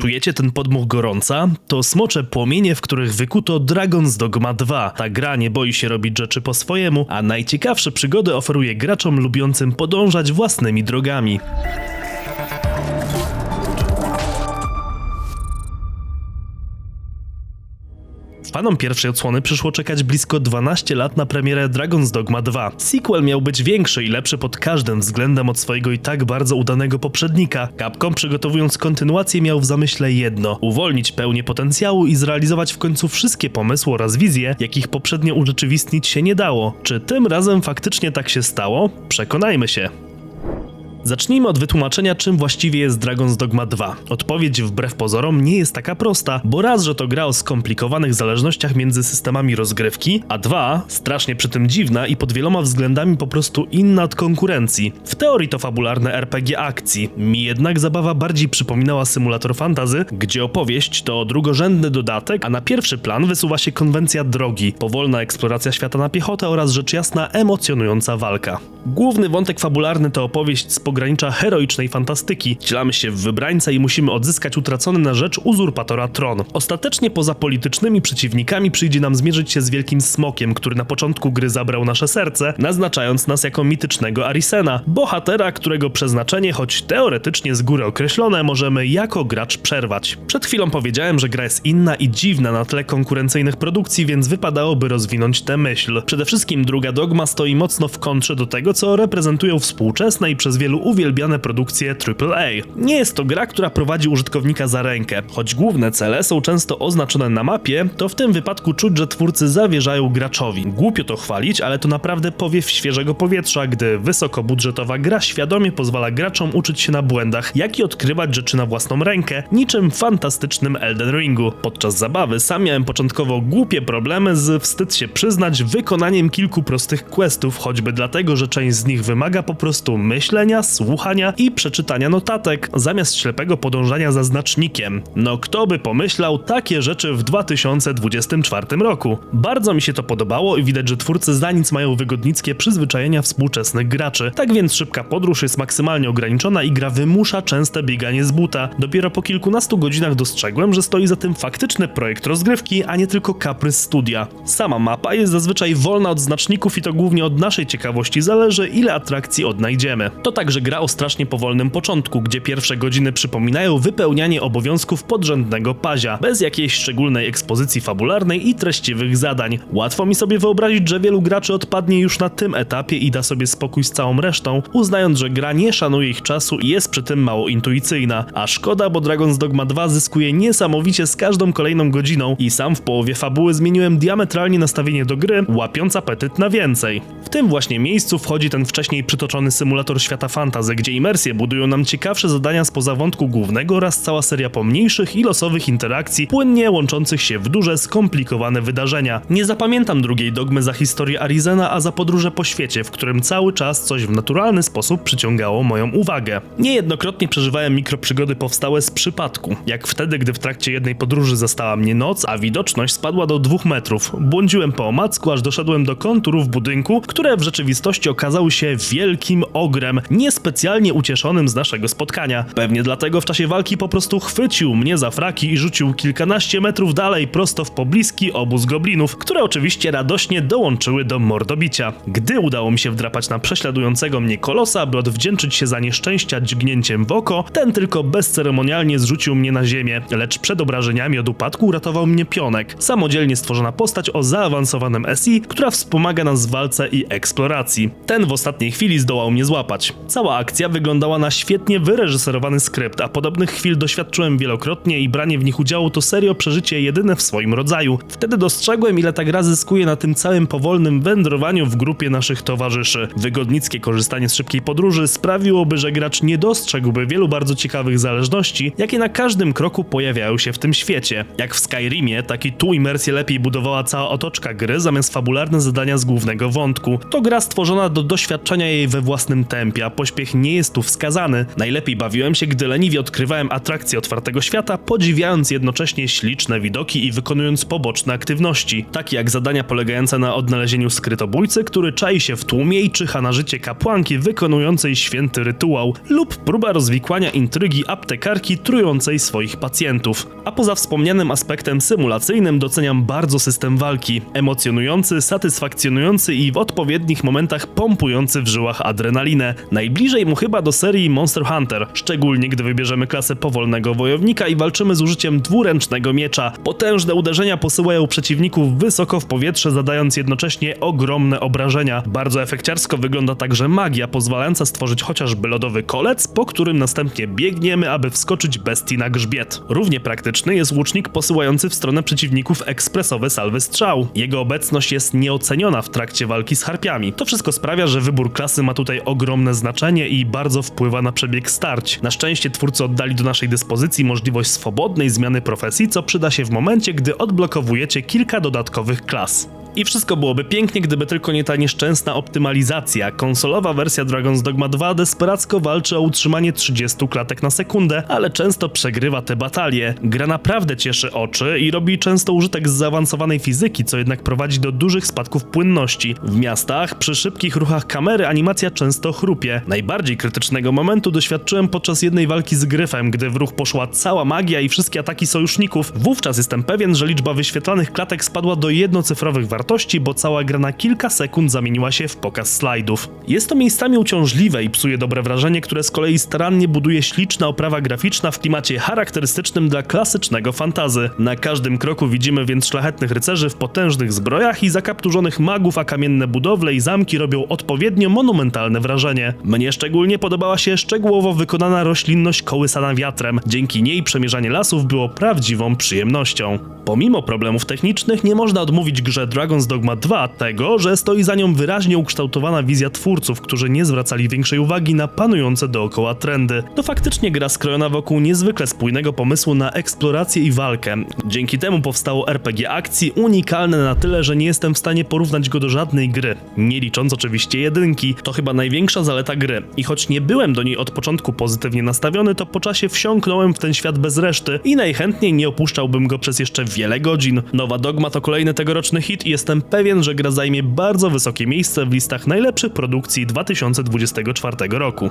Czujecie ten podmuch gorąca? To smocze płomienie, w których wykuto Dragon's Dogma 2. Ta gra nie boi się robić rzeczy po swojemu, a najciekawsze przygody oferuje graczom lubiącym podążać własnymi drogami. Fanom pierwszej odsłony przyszło czekać blisko 12 lat na premierę Dragon's Dogma 2. Sequel miał być większy i lepszy pod każdym względem od swojego i tak bardzo udanego poprzednika. Capcom przygotowując kontynuację miał w zamyśle jedno: uwolnić pełnię potencjału i zrealizować w końcu wszystkie pomysły oraz wizje, jakich poprzednio urzeczywistnić się nie dało. Czy tym razem faktycznie tak się stało? Przekonajmy się. Zacznijmy od wytłumaczenia, czym właściwie jest Dragon's Dogma 2. Odpowiedź wbrew pozorom nie jest taka prosta, bo raz, że to gra o skomplikowanych zależnościach między systemami rozgrywki, a dwa, strasznie przy tym dziwna i pod wieloma względami po prostu inna od konkurencji. W teorii to fabularne RPG akcji, mi jednak zabawa bardziej przypominała symulator fantazy, gdzie opowieść to drugorzędny dodatek, a na pierwszy plan wysuwa się konwencja drogi, powolna eksploracja świata na piechotę oraz rzecz jasna emocjonująca walka. Główny wątek fabularny to opowieść z pogranicza heroicznej fantastyki. Wcielamy się w wybrańca i musimy odzyskać utracony na rzecz uzurpatora tron. Ostatecznie poza politycznymi przeciwnikami przyjdzie nam zmierzyć się z wielkim smokiem, który na początku gry zabrał nasze serce, naznaczając nas jako mitycznego Arisena, bohatera, którego przeznaczenie, choć teoretycznie z góry określone, możemy jako gracz przerwać. Przed chwilą powiedziałem, że gra jest inna i dziwna na tle konkurencyjnych produkcji, więc wypadałoby rozwinąć tę myśl. Przede wszystkim druga dogma stoi mocno w kontrze do tego, co reprezentują współczesne i przez wielu uwielbiane produkcje AAA. Nie jest to gra, która prowadzi użytkownika za rękę. Choć główne cele są często oznaczone na mapie, to w tym wypadku czuć, że twórcy zawierzają graczowi. Głupio to chwalić, ale to naprawdę powiew świeżego powietrza, gdy wysokobudżetowa gra świadomie pozwala graczom uczyć się na błędach, jak i odkrywać rzeczy na własną rękę, niczym fantastycznym Elden Ringu. Podczas zabawy sam miałem początkowo głupie problemy z, wstyd się przyznać, wykonaniem kilku prostych questów, choćby dlatego, że część z nich wymaga po prostu myślenia, słuchania i przeczytania notatek, zamiast ślepego podążania za znacznikiem. No kto by pomyślał takie rzeczy w 2024 roku? Bardzo mi się to podobało i widać, że twórcy za nic mają wygodnickie przyzwyczajenia współczesnych graczy. Tak więc szybka podróż jest maksymalnie ograniczona i gra wymusza częste bieganie z buta. Dopiero po kilkunastu godzinach dostrzegłem, że stoi za tym faktyczny projekt rozgrywki, a nie tylko kaprys studia. Sama mapa jest zazwyczaj wolna od znaczników i to głównie od naszej ciekawości zależy, ile atrakcji odnajdziemy. To także gra o strasznie powolnym początku, gdzie pierwsze godziny przypominają wypełnianie obowiązków podrzędnego pazia, bez jakiejś szczególnej ekspozycji fabularnej i treściwych zadań. Łatwo mi sobie wyobrazić, że wielu graczy odpadnie już na tym etapie i da sobie spokój z całą resztą, uznając, że gra nie szanuje ich czasu i jest przy tym mało intuicyjna. A szkoda, bo Dragon's Dogma 2 zyskuje niesamowicie z każdą kolejną godziną i sam w połowie fabuły zmieniłem diametralnie nastawienie do gry, łapiąc apetyt na więcej. W tym właśnie miejscu wchodzi ten wcześniej przytoczony symulator świata fantazy, gdzie imersję budują nam ciekawsze zadania spoza wątku głównego oraz cała seria pomniejszych i losowych interakcji, płynnie łączących się w duże, skomplikowane wydarzenia. Nie zapamiętam drugiej dogmy za historię Arizena, a za podróże po świecie, w którym cały czas coś w naturalny sposób przyciągało moją uwagę. Niejednokrotnie przeżywałem mikroprzygody powstałe z przypadku, jak wtedy, gdy w trakcie jednej podróży zastała mnie noc, a widoczność spadła do dwóch metrów. Błądziłem po omacku, aż doszedłem do konturów budynku, które w rzeczywistości okazały się wielkim ogrem, niespecjalnie ucieszonym z naszego spotkania. Pewnie dlatego w czasie walki po prostu chwycił mnie za fraki i rzucił kilkanaście metrów dalej prosto w pobliski obóz goblinów, które oczywiście radośnie dołączyły do mordobicia. Gdy udało mi się wdrapać na prześladującego mnie kolosa, by odwdzięczyć się za nieszczęścia dźgnięciem w oko, ten tylko bezceremonialnie zrzucił mnie na ziemię, lecz przed obrażeniami od upadku uratował mnie pionek, samodzielnie stworzona postać o zaawansowanym SI, która wspomaga nas w walce i eksploracji. Ten w ostatniej chwili zdołał mnie złapać. Cała akcja wyglądała na świetnie wyreżyserowany skrypt, a podobnych chwil doświadczyłem wielokrotnie i branie w nich udziału to serio przeżycie jedyne w swoim rodzaju. Wtedy dostrzegłem, ile ta gra zyskuje na tym całym powolnym wędrowaniu w grupie naszych towarzyszy. Wygodnickie korzystanie z szybkiej podróży sprawiłoby, że gracz nie dostrzegłby wielu bardzo ciekawych zależności, jakie na każdym kroku pojawiają się w tym świecie. Jak w Skyrimie, tak i tu imersję lepiej budowała cała otoczka gry zamiast fabularne zadania z głównego wątku. To gra stworzona do doświadczenia jej we własnym tempie, a pośpiech nie jest tu wskazany. Najlepiej bawiłem się, gdy leniwie odkrywałem atrakcje otwartego świata, podziwiając jednocześnie śliczne widoki i wykonując poboczne aktywności, takie jak zadania polegające na odnalezieniu skrytobójcy, który czai się w tłumie i czyha na życie kapłanki wykonującej święty rytuał, lub próba rozwikłania intrygi aptekarki trującej swoich pacjentów. A poza wspomnianym aspektem symulacyjnym doceniam bardzo system walki. Emocjonujący, satysfakcjonujący i w odpowiednich momentach pompujący w żyłach adrenalinę. Najbliżej mu chyba do serii Monster Hunter, szczególnie gdy wybierzemy klasę powolnego wojownika i walczymy z użyciem dwuręcznego miecza. Potężne uderzenia posyłają przeciwników wysoko w powietrze, zadając jednocześnie ogromne obrażenia. Bardzo efekciarsko wygląda także magia, pozwalająca stworzyć chociażby lodowy kolec, po którym następnie biegniemy, aby wskoczyć bestii na grzbiet. Równie praktyczny jest łucznik posyłający w stronę przeciwników ekspresowe salwy strzał. Jego obecność jest nieoceniona w trakcie walki z harpiami. To wszystko sprawia, że wybór klasy ma tutaj ogromne znaczenie i bardzo wpływa na przebieg starć. Na szczęście twórcy oddali do naszej dyspozycji możliwość swobodnej zmiany profesji, co przyda się w momencie, gdy odblokowujecie kilka dodatkowych klas. I wszystko byłoby pięknie, gdyby tylko nie ta nieszczęsna optymalizacja. Konsolowa wersja Dragon's Dogma 2 desperacko walczy o utrzymanie 30 klatek na sekundę, ale często przegrywa te batalie. Gra naprawdę cieszy oczy i robi często użytek z zaawansowanej fizyki, co jednak prowadzi do dużych spadków płynności. W miastach, przy szybkich ruchach kamery animacja często chrupie. Najbardziej krytycznego momentu doświadczyłem podczas jednej walki z Gryfem, gdy w ruch poszła cała magia i wszystkie ataki sojuszników. Wówczas jestem pewien, że liczba wyświetlanych klatek spadła do jednocyfrowych wartości, bo cała gra na kilka sekund zamieniła się w pokaz slajdów. Jest to miejscami uciążliwe i psuje dobre wrażenie, które z kolei starannie buduje śliczna oprawa graficzna w klimacie charakterystycznym dla klasycznego fantazy. Na każdym kroku widzimy więc szlachetnych rycerzy w potężnych zbrojach i zakapturzonych magów, a kamienne budowle i zamki robią odpowiednio monumentalne wrażenie. Mnie szczególnie podobała się szczegółowo wykonana roślinność kołysana wiatrem. Dzięki niej przemierzanie lasów było prawdziwą przyjemnością. Pomimo problemów technicznych nie można odmówić grze Dragon's Dogma 2 tego, że stoi za nią wyraźnie ukształtowana wizja twórców, którzy nie zwracali większej uwagi na panujące dookoła trendy. To faktycznie gra skrojona wokół niezwykle spójnego pomysłu na eksplorację i walkę. Dzięki temu powstało RPG akcji unikalne na tyle, że nie jestem w stanie porównać go do żadnej gry. Nie licząc oczywiście jedynki, to chyba największa zaleta gry. I choć nie byłem do niej od początku pozytywnie nastawiony, to po czasie wsiąknąłem w ten świat bez reszty i najchętniej nie opuszczałbym go przez jeszcze wiele godzin. Nowa Dogma to kolejny tegoroczny hit i jestem pewien, że gra zajmie bardzo wysokie miejsce w listach najlepszych produkcji 2024 roku.